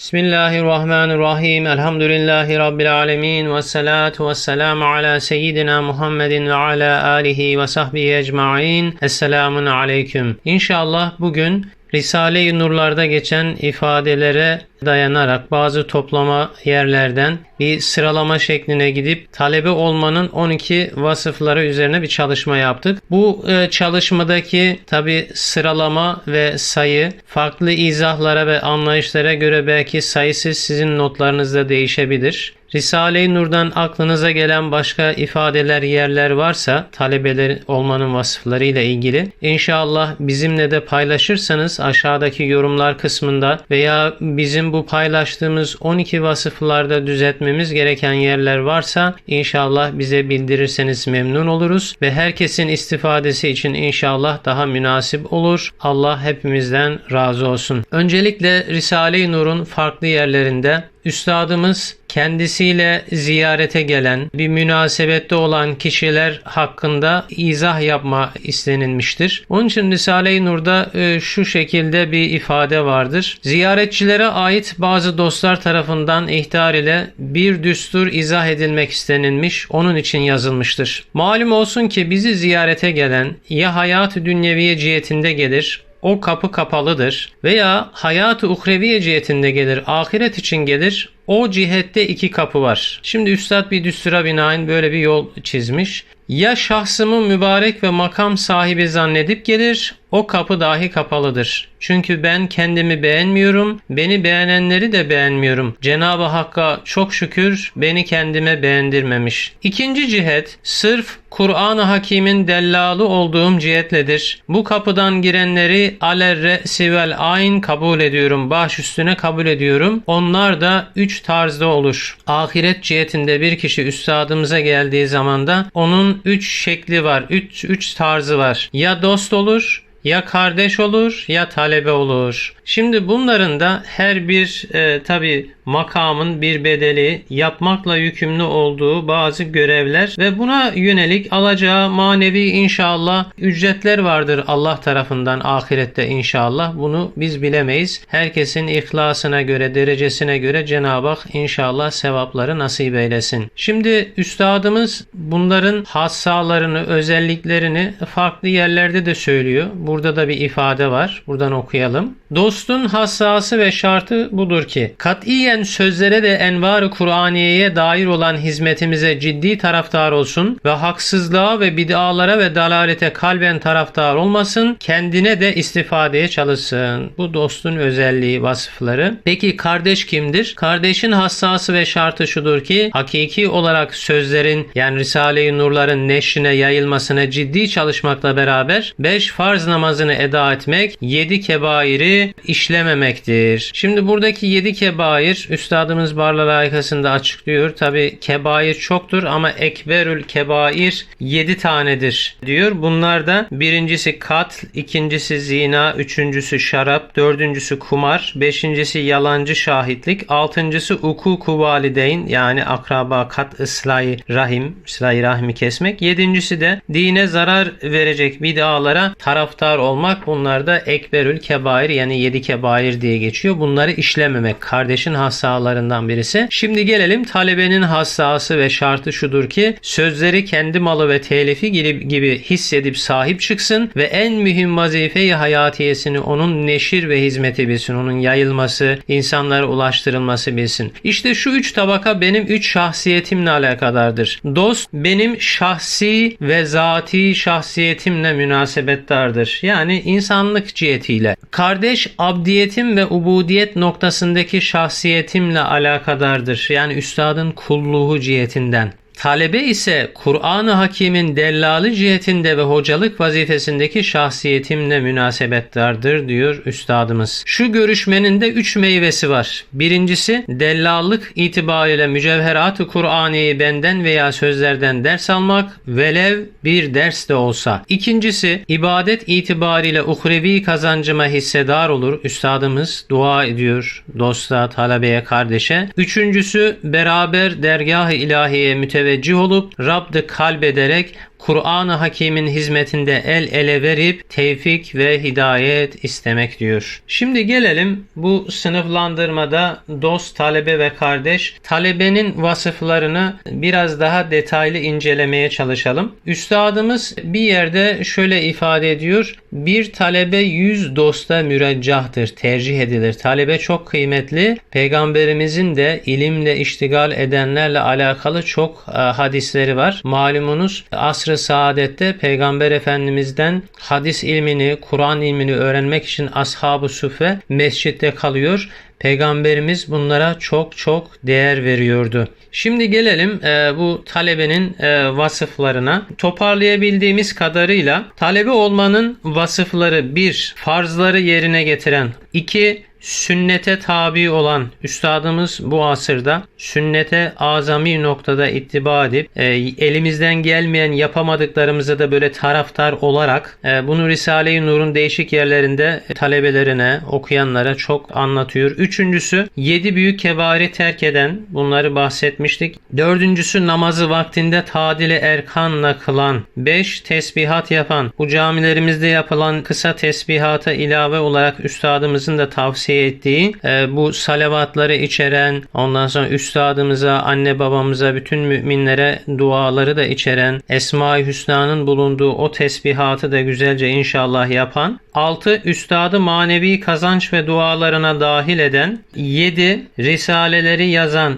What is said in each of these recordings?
Bismillahirrahmanirrahim. Elhamdülillahi Rabbil alemin. Ve salatu ve selamu ala seyyidina Muhammedin ve ala alihi ve sahbihi ecma'in. Esselamun aleyküm. İnşallah bugün Risale-i Nurlar'da geçen ifadelere dayanarak bazı toplama yerlerden bir sıralama şekline gidip talebe olmanın 12 vasıfları üzerine bir çalışma yaptık. Bu e, çalışmadaki tabi sıralama ve sayı farklı izahlara ve anlayışlara göre belki sayısız sizin notlarınızda değişebilir. Risale-i Nur'dan aklınıza gelen başka ifadeler, yerler varsa talebeler olmanın vasıfları ile ilgili inşallah bizimle de paylaşırsanız aşağıdaki yorumlar kısmında veya bizim bu paylaştığımız 12 vasıflarda düzeltmemiz gereken yerler varsa inşallah bize bildirirseniz memnun oluruz ve herkesin istifadesi için inşallah daha münasip olur. Allah hepimizden razı olsun. Öncelikle Risale-i Nur'un farklı yerlerinde Üstadımız kendisiyle ziyarete gelen, bir münasebette olan kişiler hakkında izah yapma istenilmiştir. Onun için Risale-i Nur'da e, şu şekilde bir ifade vardır. Ziyaretçilere ait bazı dostlar tarafından ihtar ile bir düstur izah edilmek istenilmiş, onun için yazılmıştır. Malum olsun ki bizi ziyarete gelen ya hayat-ı dünyeviye cihetinde gelir, o kapı kapalıdır veya hayat-ı uhreviye cihetinde gelir, ahiret için gelir, o cihette iki kapı var. Şimdi Üstad bir düstura binaen böyle bir yol çizmiş. Ya şahsımı mübarek ve makam sahibi zannedip gelir, o kapı dahi kapalıdır. Çünkü ben kendimi beğenmiyorum, beni beğenenleri de beğenmiyorum. Cenab-ı Hakk'a çok şükür beni kendime beğendirmemiş. İkinci cihet, sırf Kur'an-ı Hakim'in dellalı olduğum cihetledir. Bu kapıdan girenleri alerre sivel ayn kabul ediyorum. Baş üstüne kabul ediyorum. Onlar da üç tarzda olur. Ahiret cihetinde bir kişi üstadımıza geldiği zaman da onun üç şekli var. Üç, üç tarzı var. Ya dost olur, ya kardeş olur ya talebe olur. Şimdi bunların da her bir e, tabi makamın bir bedeli yapmakla yükümlü olduğu bazı görevler ve buna yönelik alacağı manevi inşallah ücretler vardır Allah tarafından ahirette inşallah. Bunu biz bilemeyiz. Herkesin ihlasına göre, derecesine göre Cenab-ı Hak inşallah sevapları nasip eylesin. Şimdi üstadımız bunların hassalarını, özelliklerini farklı yerlerde de söylüyor. Burada da bir ifade var. Buradan okuyalım. Dostun hassası ve şartı budur ki katiyen sözlere de envar-ı Kur'aniye'ye dair olan hizmetimize ciddi taraftar olsun ve haksızlığa ve bid'alara ve dalalete kalben taraftar olmasın, kendine de istifadeye çalışsın. Bu dostun özelliği, vasıfları. Peki kardeş kimdir? Kardeşin hassası ve şartı şudur ki hakiki olarak sözlerin yani Risale-i Nurların neşrine yayılmasına ciddi çalışmakla beraber beş farz namazını eda etmek, yedi kebairi işlememektir. Şimdi buradaki yedi kebair Üstadımız Barla layıkasında açıklıyor. Tabi kebair çoktur ama ekberül kebair yedi tanedir diyor. Bunlar da birincisi kat, ikincisi zina, üçüncüsü şarap, dördüncüsü kumar, beşincisi yalancı şahitlik, altıncısı ukuku valideyn yani akraba kat ıslahi rahim, ıslahi rahmi kesmek, yedincisi de dine zarar verecek bid'alara taraftar olmak. Bunlar da ekberül kebair yani yedi kebair diye geçiyor. Bunları işlememek. Kardeşin hassa sahalarından birisi. Şimdi gelelim talebenin hassası ve şartı şudur ki sözleri kendi malı ve telifi gibi, hissedip sahip çıksın ve en mühim vazifeyi hayatiyesini onun neşir ve hizmeti bilsin. Onun yayılması, insanlara ulaştırılması bilsin. İşte şu üç tabaka benim üç şahsiyetimle alakadardır. Dost benim şahsi ve zati şahsiyetimle münasebettardır. Yani insanlık cihetiyle. Kardeş abdiyetim ve ubudiyet noktasındaki şahsiyetim eğitimle alakadardır. Yani üstadın kulluğu cihetinden. Talebe ise Kur'an-ı Hakim'in dellalı cihetinde ve hocalık vazifesindeki şahsiyetimle münasebettardır diyor üstadımız. Şu görüşmenin de üç meyvesi var. Birincisi dellallık itibariyle mücevherat-ı Kur'an'ı benden veya sözlerden ders almak velev bir ders de olsa. İkincisi ibadet itibariyle uhrevi kazancıma hissedar olur. Üstadımız dua ediyor dosta, talebeye, kardeşe. Üçüncüsü beraber dergah-ı ilahiye müteveccih olup Rab'dı kalbederek Kur'an-ı Hakim'in hizmetinde el ele verip tevfik ve hidayet istemek diyor. Şimdi gelelim bu sınıflandırmada dost, talebe ve kardeş. Talebenin vasıflarını biraz daha detaylı incelemeye çalışalım. Üstadımız bir yerde şöyle ifade ediyor. Bir talebe yüz dosta müreccahtır, tercih edilir. Talebe çok kıymetli. Peygamberimizin de ilimle iştigal edenlerle alakalı çok e, hadisleri var. Malumunuz asr-ı saadette Peygamber Efendimiz'den hadis ilmini, Kur'an ilmini öğrenmek için ashab-ı sufe mescitte kalıyor. Peygamberimiz bunlara çok çok değer veriyordu. Şimdi gelelim e, bu talebenin e, vasıflarına. Toparlayabildiğimiz kadarıyla talebe olmanın vasıfları bir Farzları yerine getiren. 2 sünnete tabi olan üstadımız bu asırda sünnete azami noktada ittiba edip e, elimizden gelmeyen yapamadıklarımıza da böyle taraftar olarak e, bunu Risale-i Nur'un değişik yerlerinde talebelerine, okuyanlara çok anlatıyor. Üçüncüsü yedi büyük kebari terk eden bunları bahsetmiştik. Dördüncüsü namazı vaktinde tadili erkanla kılan. Beş tesbihat yapan. Bu camilerimizde yapılan kısa tesbihata ilave olarak üstadımızın da tavsiye ettiği e, bu salavatları içeren ondan sonra üstadımıza, anne babamıza, bütün müminlere duaları da içeren Esma-i Hüsna'nın bulunduğu o tesbihatı da güzelce inşallah yapan 6. Üstadı manevi kazanç ve dualarına dahil eden 7. Risaleleri yazan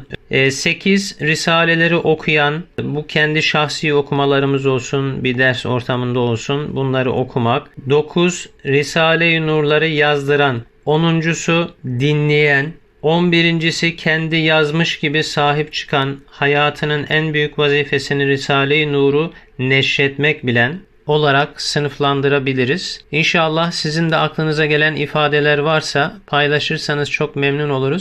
8 risaleleri okuyan bu kendi şahsi okumalarımız olsun bir ders ortamında olsun bunları okumak 9 Risale-i Nurları yazdıran 10'uncusu dinleyen 11.si kendi yazmış gibi sahip çıkan hayatının en büyük vazifesini Risale-i Nur'u neşretmek bilen olarak sınıflandırabiliriz. İnşallah sizin de aklınıza gelen ifadeler varsa paylaşırsanız çok memnun oluruz.